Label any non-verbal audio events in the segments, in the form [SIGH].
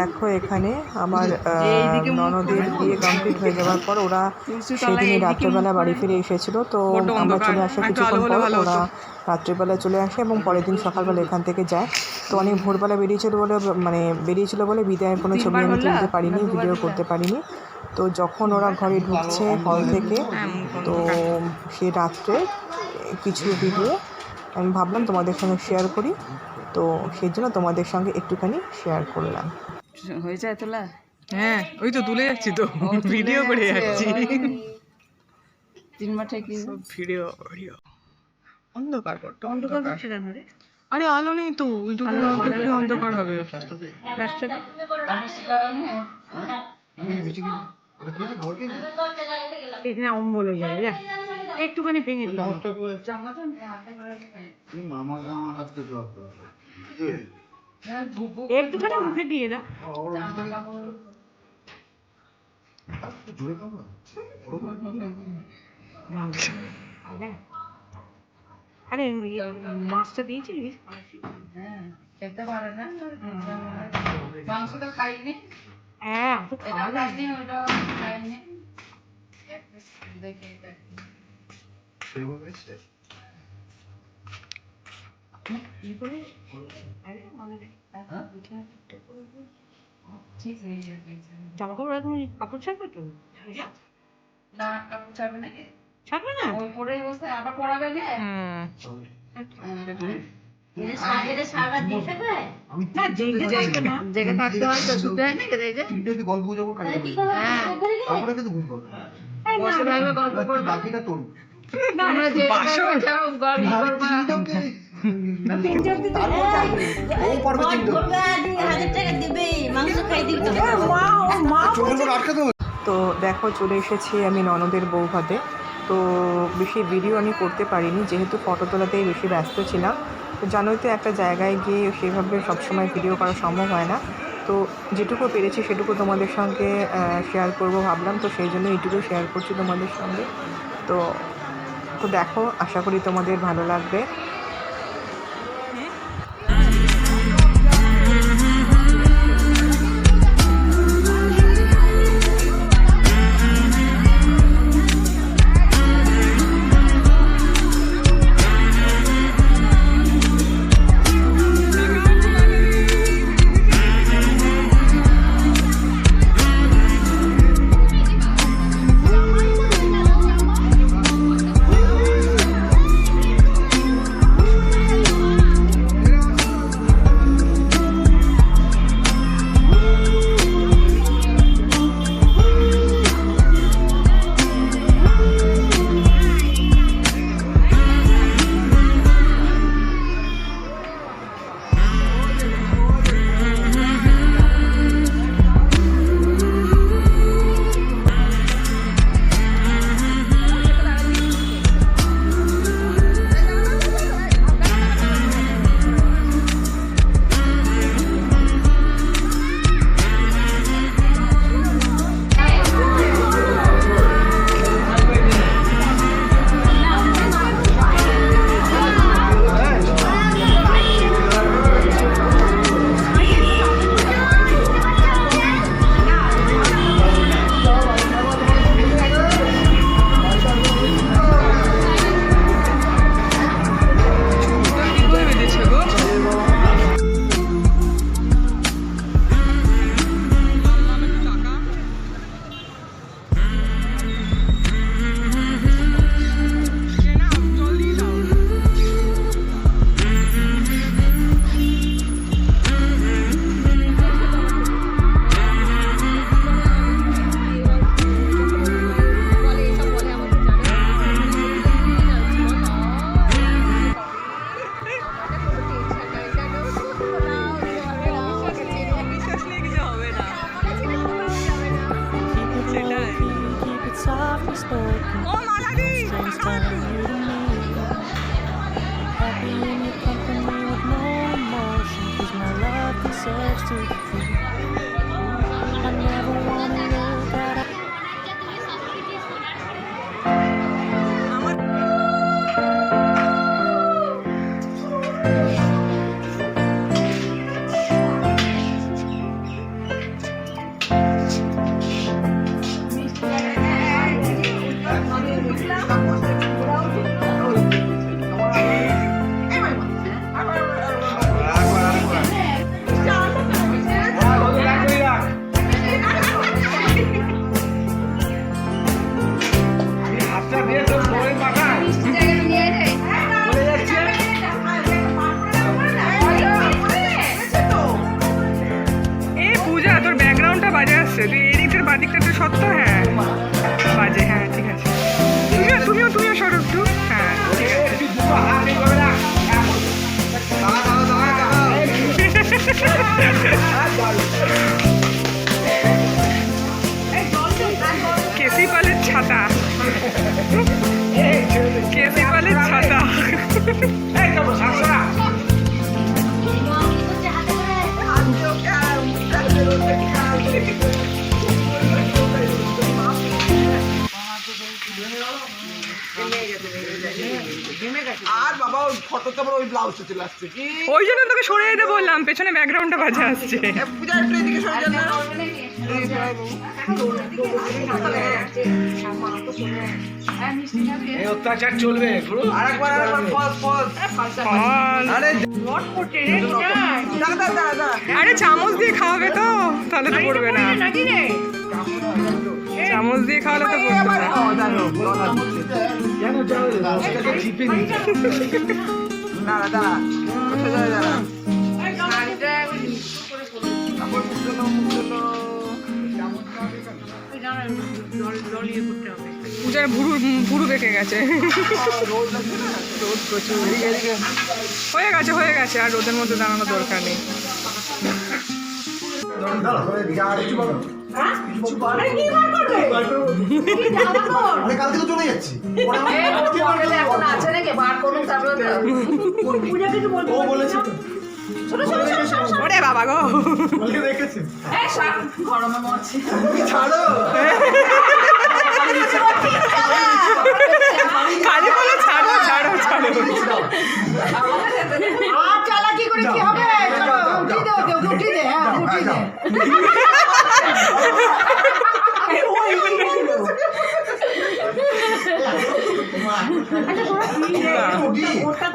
দেখো এখানে আমার ননদের বিয়ে কমপ্লিট হয়ে যাওয়ার পর ওরা সেদিনই রাত্রেবেলা বাড়ি ফিরে এসেছিল। তো আমরা চলে আসা কিছুক্ষণ পর ওরা রাত্রেবেলা চলে আসে এবং পরের দিন সকালবেলা এখান থেকে যায়। তো অনেক ভোরবেলা বেরিয়েছিল বলে মানে বেরিয়েছিল বলে বিদায়ের কোনো ছবি আমি তুলতে পারিনি ভিডিও করতে পারিনি। তো যখন ওরা ঘরে ঢুকছে হল থেকে তো সে রাত্রে কিছু ভিডিও আমি ভাবলাম তোমাদের সঙ্গে শেয়ার করি। তো সেই জন্য তোমাদের সঙ্গে একটুখানি শেয়ার করলাম। হয়ে যায় তোলা? হ্যাঁ ওই তো তুলে যাচ্ছি তো। ভিডিও করে যাচ্ছি। তিন মাঠে কি? Video video. অন্ধকার করতো অন্ধকার হচ্ছে কেন রে? আরে আলো নেই তো কি অন্ধকার হবে রাস্তাটা এখানে অম্বল হয়ে যাবে যা। একটুখানি ভেঙে দিল একটুখানি মুখে দিয়ে দাও। আরে ইয়ে, মাছটা দিয়েছিস? খেতে পারে না মাংস তো খাইনি হ্যাঁ দেখে কি করে আরে মনে নেই ঠিক হয়ে যাবে জামা কাপড় এখন কাপড় ছাড়বে তো? না। কাপড় ছাড়বে না ছাড়বে না? ওই পরে বসে আবার পড়াবে না না জেগে যাবে না। জেগে থাকতে হয় তো শুতে না কে দেখে তিনটে গল্প কালকে হ্যাঁ। বাকিটা তোর। [LAUGHS] তো। দেখো চলে এসেছি আমি ননদের বৌভাতে। তো বেশি ভিডিও আমি করতে পারিনি যেহেতু ফটো তোলাতেই বেশি ব্যস্ত ছিলাম। তো জানোই তো একটা জায়গায় গিয়ে সেভাবে সবসময় ভিডিও করা সম্ভব হয় না। তো যেটুকু পেরেছি সেটুকু তোমাদের সঙ্গে শেয়ার করব ভাবলাম। তো সেই জন্য এইটুকু শেয়ার করছি তোমাদের সঙ্গে। তো তো দেখো আশা করি তোমাদের ভালো লাগবে। spoken. Oh, my life la, la, la, la, সত্তর হ্যাঁ। বাজে হ্যাঁ ঠিক আছে। তুমিও তুমিও তুমিও সরো একটু। হ্যাঁ ঠিক ছাতা। কেসি পালের ছাতা। আর বাবা ওই ফটোতে আবার ওই ব্লাউজটা চলে আসছে। কি? ওই জন্য তোকে সরে যেতে বললাম পেছনে ব্যাকগ্রাউন্ডটা বাজে আসছে। পূজা একটু এদিকে সরে যান না। অত্যাচার চলবে আরেকবার আরেকবার আরে চামচ দিয়ে খাওয়াবে তো তাহলে তো পড়বে না। দিয়ে খাওয়ালে তো না দাঁড়া কোথায় দাঁড়া। পূজার ভুরু ভুরু বেঁকে গেছে। রোদ প্রচুর হয়ে গেছে হয়ে গেছে। আর রোদের মধ্যে দাঁড়ানোর দরকার নেই। আরে কালকে তো চলে যাচ্ছি। এখন আছে নাকি? বার করুন তারপরে তো। ও বলেছে ওরে বাবা গো। বলে রেখেছে। এই শাক গরমে মরছি। ছাড়ো খালি বলে ছাড়ো ছাড়ো ছাড়ো আর চালাকি করে কি হবে চলো উঠি দে ওকে ওকে উঠি দে হ্যাঁ উঠি দে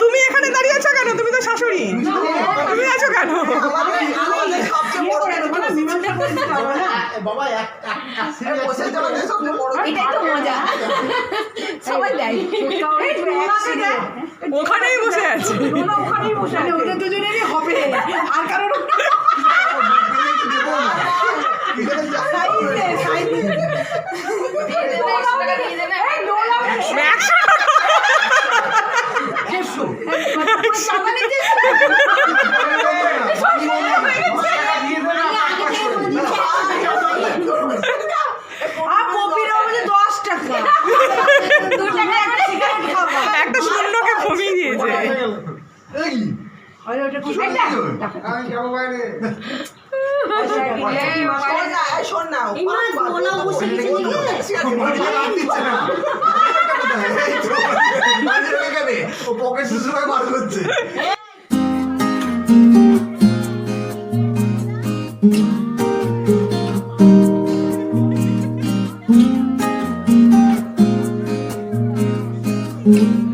তুমি এখানে দাঁড়িয়ে আছো কেন তুমি তো শাশুড়ি তুমি আছো কেন সবচেয়ে বড় মানে মীমাংসা করে দিতে হবে না বাবা এক এক বসে যাবে সবচেয়ে বড় এটাই তো মজা। সবাই দেয়। ওখানেই বসে আছে। ওখানেই বসে আছে। ওদের দুজনেরই হবে। আর কারোর [LAUGHS] সাইজে [LAUGHS] সাইজ পকেট শুশুর বার করছে। মালা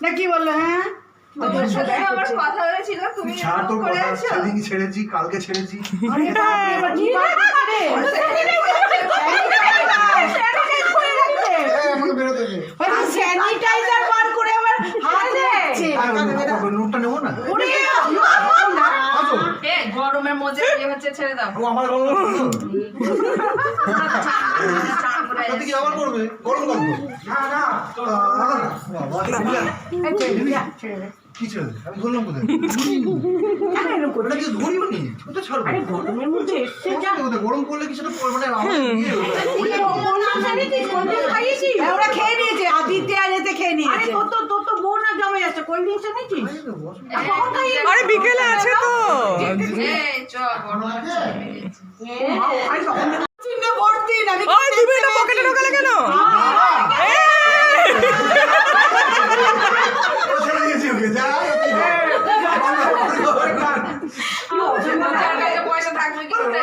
না কি বলল হ্যাঁ? তোমার সাথে আমার কথা হয়েছিল তুমি ছাড় কথা ছেড়েছি কালকে ছেড়েছি। আরে বাপরে, এবার কি বাপরে রে? Sanitize করে রাখছে। আমাকে বেরোতে দে আরে sanitizer বার করে আবার হাত দিচ্ছে। নোটটা নেব না? গরমের মধ্যে ইয়ে হচ্ছে ছেড়ে দাও ও আমার গরম কি আবার করবে গরম না না এই ছেড়ে দে, ছেড়ে দে। কি ছেড়ে আমি ধরলাম কোথায় কেন এরকম করো? কি ধরিও নি কোথায় ছাড়বো আরে গরমের মধ্যে এসছে যা। গরম করলে কি সেটা পড়বে না আমার ইয়ে হয়ে যাবে। হ্যাঁ, ওরা খেয়ে নিয়েছে আদিত্য আর এতে খেয়ে নিয়েছে তোর তো তো জমে যাচ্ছে কোল্ড ড্রিঙ্কস এনেছিস আর বিকেলে আছে তো তুমি এটা পকেটে ঢোকালে কেন পয়সা থাকবে কি করে